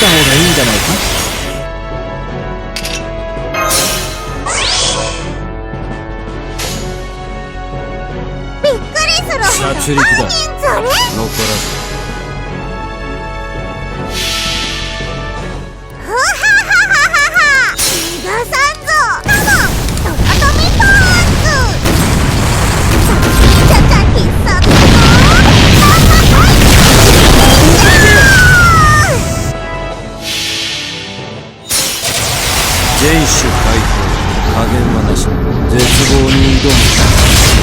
た方がいいんじゃないか？殺戮だ残らず全種解放加減はなし絶望に挑むよし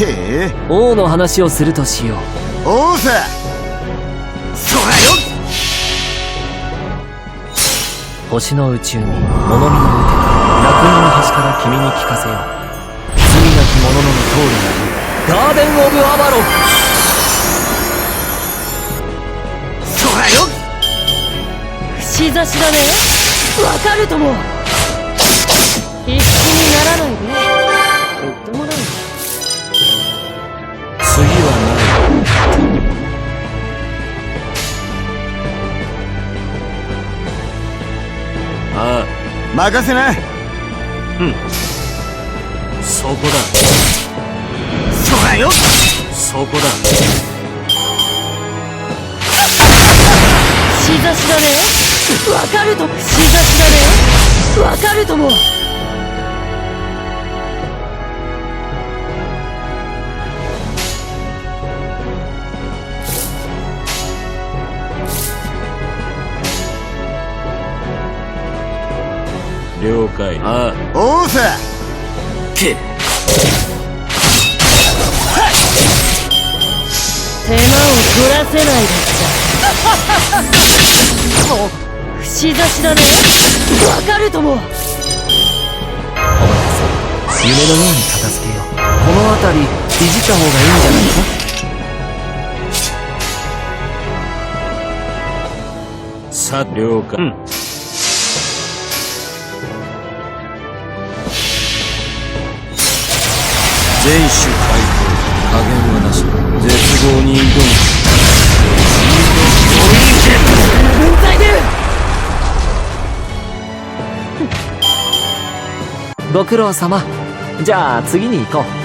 へえ王の話をするとしよう。おうさそらよ星の宇宙に物見の腕楽園の端から君に聞かせよう。罪なき者の通るなりガーデン・オブ・アバロン。そらよ串刺しだね。わかるとも任せな。あそこだ。そらよ。そこだ。串刺しだね。わかると串刺しだね。わかるとも了解。あおうさけ。手間を取らせないでちゃ。もう串刺しだね。わかるとも。お前さん夢のように片付けよう。この辺りいじった方がいいんじゃないかさ了解。うん全種解放。加減はなし。絶望に挑分際でご苦労様。じゃあ次に行こう。